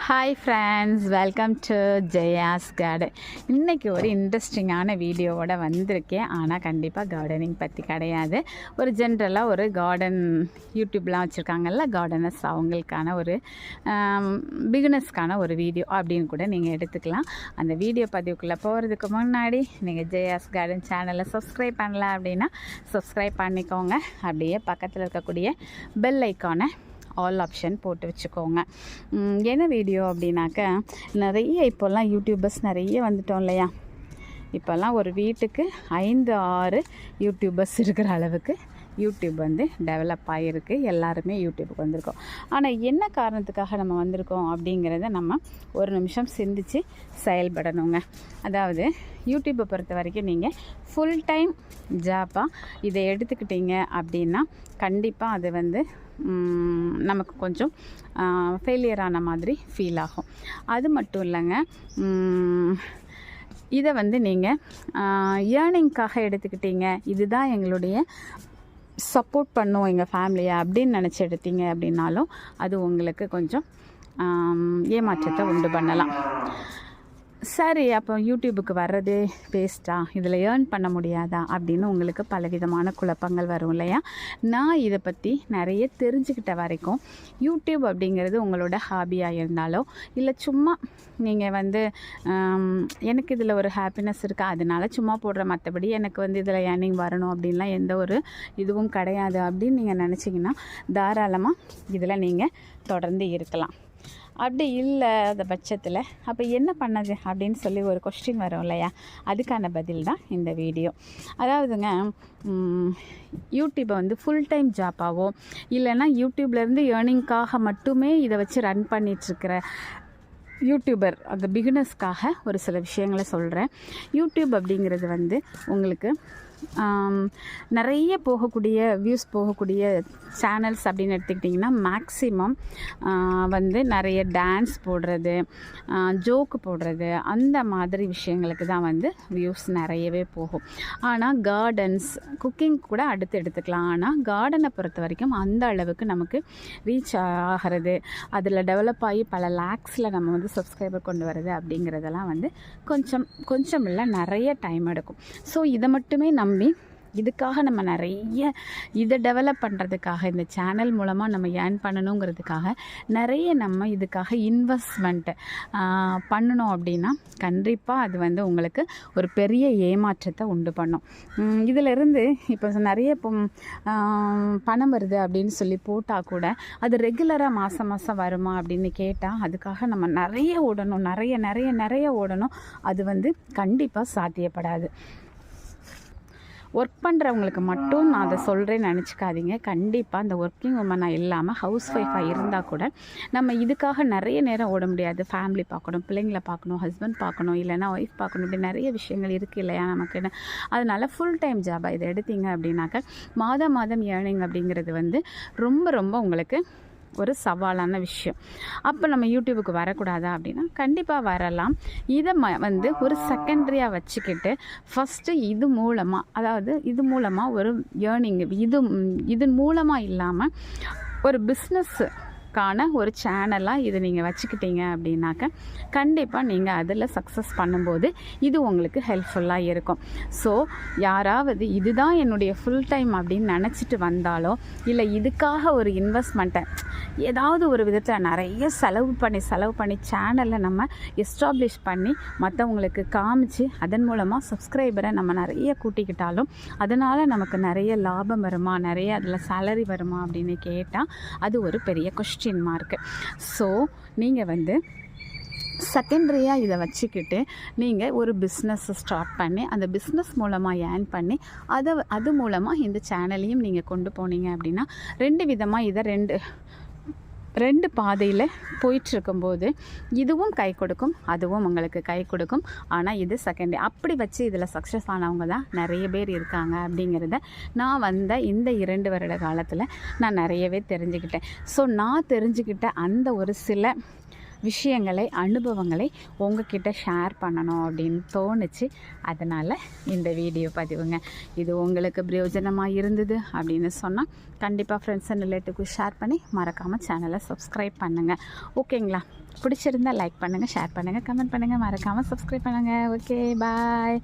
Hi friends welcome to Jaya's garden இன்றைக்கி ஒரு இன்ட்ரெஸ்டிங்கான வீடியோவோட வந்திருக்கேன். ஆனால் கண்டிப்பாக கார்டனிங் பற்றி கிடையாது. ஒரு ஜென்ரலாக ஒரு கார்டன் யூடியூப்லாம் வச்சுருக்காங்கல்ல கார்டனர்ஸ் அவங்களுக்கான ஒரு பிகினஸ்க்கான ஒரு வீடியோ அப்படின்னு கூட நீங்கள் எடுத்துக்கலாம். அந்த வீடியோ பதிவுக்குள்ளே போகிறதுக்கு முன்னாடி நீங்கள் ஜெயாஸ் கார்டன் சேனலை சப்ஸ்கிரைப் பண்ணல அப்படின்னா சப்ஸ்கிரைப் பண்ணிக்கோங்க. அப்படியே பக்கத்தில் இருக்கக்கூடிய பெல் ஐக்கானை ஆல் ஆப்ஷன் போட்டு வச்சுக்கோங்க. என்ன வீடியோ அப்படின்னாக்க நிறைய இப்போல்லாம் யூடியூபர்ஸ் நிறைய வந்துட்டோம் இல்லையா? இப்போல்லாம் ஒரு வீட்டுக்கு ஐந்து ஆறு யூடியூபர்ஸ் இருக்கிற அளவுக்கு யூடியூப் வந்து டெவலப் ஆகிருக்கு எல்லாருமே யூடியூபுக்கு வந்திருக்கோம். ஆனால் என்ன காரணத்துக்காக நம்ம வந்திருக்கோம் அப்படிங்கிறத நம்ம ஒரு நிமிஷம் சிந்திச்சு செயல்படணுங்க. அதாவது யூடியூப்பை பொறுத்த வரைக்கும் நீங்கள் ஃபுல் டைம் ஜாப்பாக இதை எடுத்துக்கிட்டீங்க அப்படின்னா கண்டிப்பாக அது வந்து நமக்கு கொஞ்சம் ஃபெயிலியர் ஆன மாதிரி ஃபீல் ஆகும். அது மட்டும் இல்லைங்க இதை வந்து நீங்கள் ஏர்னிங்காக எடுத்துக்கிட்டீங்க. இதுதான் எங்களுடைய சப்போர்ட் பண்ணும் எங்கள் ஃபேமிலியை அப்படின்னு நினச்சி எடுத்தீங்க அப்படின்னாலும் அது உங்களுக்கு கொஞ்சம் ஏமாற்றத்தை உண்டு பண்ணலாம். சரி அப்போ யூடியூபுக்கு வர்றது பேஸ்டா இதில் ஏர்ன் பண்ண முடியாதா? அப்படின்னு உங்களுக்கு பலவிதமான குழப்பங்கள் வரும் இல்லையா? நான் இதை பற்றி நிறைய தெரிஞ்சுக்கிட்ட வரைக்கும் யூடியூப் அப்படிங்கிறது உங்களோட ஹாபியாக இருந்தாலோ இல்லை சும்மா நீங்கள் வந்து எனக்கு இதில் ஒரு ஹாப்பினஸ் இருக்குது அதனால சும்மா போடுற மற்றபடி எனக்கு வந்து இதில் ஏர்னிங் வரணும் அப்படின்லாம் எந்த ஒரு இதுவும் கிடையாது அப்படின்னு நீங்கள் நினச்சிங்கன்னா தாராளமாக இதில் நீங்கள் தொடர்ந்து இருக்கலாம். அப்படி இல்லாத பட்சத்தில். அப்போ என்ன பண்ணது? அப்படின்னு சொல்லி ஒரு கொஸ்டின் வரும் இல்லையா? அதுக்கான பதில் தான் இந்த வீடியோ அதாவதுங்க யூடியூப்பை வந்து ஃபுல் டைம் ஜாப்பாவோ இல்லைன்னா யூடியூப்லேருந்து ஏர்னிங்காக மட்டுமே இதை வச்சு ரன் பண்ணிகிட்ருக்கிற யூடியூபர் அந்த பிகினர்ஸ்க்காக ஒரு சில விஷயங்களை சொல்கிறேன் யூடியூப் அப்படிங்கிறது வந்து உங்களுக்கு நிறைய போகக்கூடிய வியூஸ் போகக்கூடிய சேனல்ஸ் அப்படின்னு எடுத்துக்கிட்டிங்கன்னா மேக்ஸிமம் வந்து நிறைய டான்ஸ் போடுறது ஜோக்கு போடுறது அந்த மாதிரி விஷயங்களுக்கு தான் வந்து வியூஸ் நிறையவே போகும். ஆனால் கார்டன்ஸ் குக்கிங் கூட அடுத்து எடுத்துக்கலாம். ஆனால் கார்டனை பொறுத்த வரைக்கும் அந்த அளவுக்கு நமக்கு ரீச் ஆகிறது அதில் டெவலப் ஆகி பல லேக்ஸில் நம்ம வந்து சப்ஸ்கிரைபர் கொண்டு வரது அப்படிங்கிறதெல்லாம் வந்து கொஞ்சம் கொஞ்சம் இல்லை நிறைய டைம் எடுக்கும். ஸோ இதை மட்டுமே நம்ம நம்பி இதுக்காக நம்ம நிறைய இதை டெவலப் பண்ணுறதுக்காக இந்த சேனல் மூலமாக நம்ம ஏர்ன் பண்ணணுங்கிறதுக்காக நிறைய நம்ம இதுக்காக இன்வெஸ்ட்மெண்ட்டு பண்ணணும் அப்படின்னா கண்டிப்பாக அது வந்து உங்களுக்கு ஒரு பெரிய ஏமாற்றத்தை உண்டு பண்ணும். இதிலிருந்து இப்போ நிறைய இப்போ பணம் வருது அப்படின்னு சொல்லி போட்டால் கூட அது ரெகுலராக மாதம் மாதம் வருமா அப்படின்னு கேட்டால் அதுக்காக நம்ம நிறைய ஓடணும் நிறைய நிறைய நிறைய ஓடணும். அது வந்து கண்டிப்பாக சாத்தியப்படாது. ஒர்க் பண்ணுறவங்களுக்கு மட்டும் நான் அதை சொல்கிறேன்னு நினச்சிக்காதீங்க. கண்டிப்பாக அந்த ஒர்க்கிங் உமனாக இல்லாமல் ஹவுஸ் ஒய்ஃபாக இருந்தால் கூட நம்ம இதுக்காக நிறைய நேரம் ஓட முடியாது. ஃபேமிலி பார்க்கணும் பிள்ளைங்களை பார்க்கணும் ஹஸ்பண்ட் பார்க்கணும் இல்லைன்னா ஒய்ஃப் பார்க்கணும். இப்படி நிறைய விஷயங்கள் இருக்குது இல்லையா நமக்குன்னு. அதனால் ஃபுல் டைம் ஜாபாக இதை எடுத்தீங்க அப்படின்னாக்க மாதம் மாதம் ஏர்னிங் அப்படிங்கிறது வந்து ரொம்ப ரொம்ப உங்களுக்கு ஒரு சவாலான விஷயம். அப்போ நம்ம யூடியூபுக்கு வரக்கூடாதா அப்படின்னா கண்டிப்பாக வரலாம். இதை ம வந்து ஒரு செகண்டரியாக வச்சுக்கிட்டு ஃபஸ்ட்டு இது மூலமாக அதாவது இது மூலமாக ஒரு ஏர்னிங் இது இதன் மூலமாக இல்லாமல் ஒரு பிஸ்னஸ்ஸுக்கான ஒரு சேனலாக இது நீங்கள் வச்சுக்கிட்டீங்க அப்படின்னாக்க கண்டிப்பாக நீங்கள் அதில் சக்ஸஸ் பண்ணும்போது இது உங்களுக்கு ஹெல்ப்ஃபுல்லாக இருக்கும். ஸோ யாராவது இதுதான் என்னுடைய ஃபுல் டைம் அப்படின்னு நினச்சிட்டு வந்தாலோ இல்லை இதுக்காக ஒரு இன்வெஸ்ட்மெண்ட்டை ஏதாவது ஒரு விதத்தில் நிறைய செலவு பண்ணி செலவு பண்ணி சேனலை நம்ம எஸ்டாப்ளிஷ் பண்ணி மற்றவங்களுக்கு காமிச்சு அதன் மூலமாக சப்ஸ்கிரைபரை நம்ம நிறைய கூட்டிக்கிட்டாலும் அதனால் நமக்கு நிறைய லாபம் வருமா நிறைய அதில் சேலரி வருமா அப்படின்னு கேட்டால் அது ஒரு பெரிய கொஸ்டின் மார்க்கு ஸோ நீங்கள் வந்து செகண்டரியாக இதை வச்சுக்கிட்டு நீங்கள் ஒரு பிஸ்னஸ் ஸ்டார்ட் பண்ணி அந்த பிஸ்னஸ் மூலமாக ஏர்ன் பண்ணி அதை அது மூலமாக இந்த சேனலையும் நீங்கள் கொண்டு போனீங்க அப்படின்னா ரெண்டு விதமாக இதை ரெண்டு ரெண்டு பாதையில் போயிட்டுருக்கும்போது இதுவும் கை கொடுக்கும் அதுவும் உங்களுக்கு கை கொடுக்கும். ஆனால் இது செகண்ட் அப்படி வச்சு இதில் சக்ஸஸ் ஆனவங்க தான் நிறைய பேர் இருக்காங்க அப்படிங்கிறத நான் வந்த இந்த இரண்டு வருட காலத்தில் நான் நிறையவே தெரிஞ்சுக்கிட்டேன். ஸோ நான் தெரிஞ்சுக்கிட்ட அந்த ஒரு சில விஷயங்களை அனுபவங்களை உங்ககிட்ட ஷேர் பண்ணணும் அப்படின்னு தோணுச்சு. அதனால் இந்த வீடியோ பதிவுங்க. இது உங்களுக்கு பிரயோஜனமாக இருந்தது அப்படின்னு சொன்னால் கண்டிப்பாக ஃப்ரெண்ட்ஸ் அண்ட் ரிலேட்டிவ்க்கு ஷேர் பண்ணி மறக்காமல் சேனலை சப்ஸ்கிரைப் பண்ணுங்கள் ஓகேங்களா பிடிச்சிருந்தா லைக் பண்ணுங்கள் ஷேர் பண்ணுங்கள் கமெண்ட் பண்ணுங்கள் மறக்காமல் சப்ஸ்கிரைப் பண்ணுங்கள் ஓகே பாய்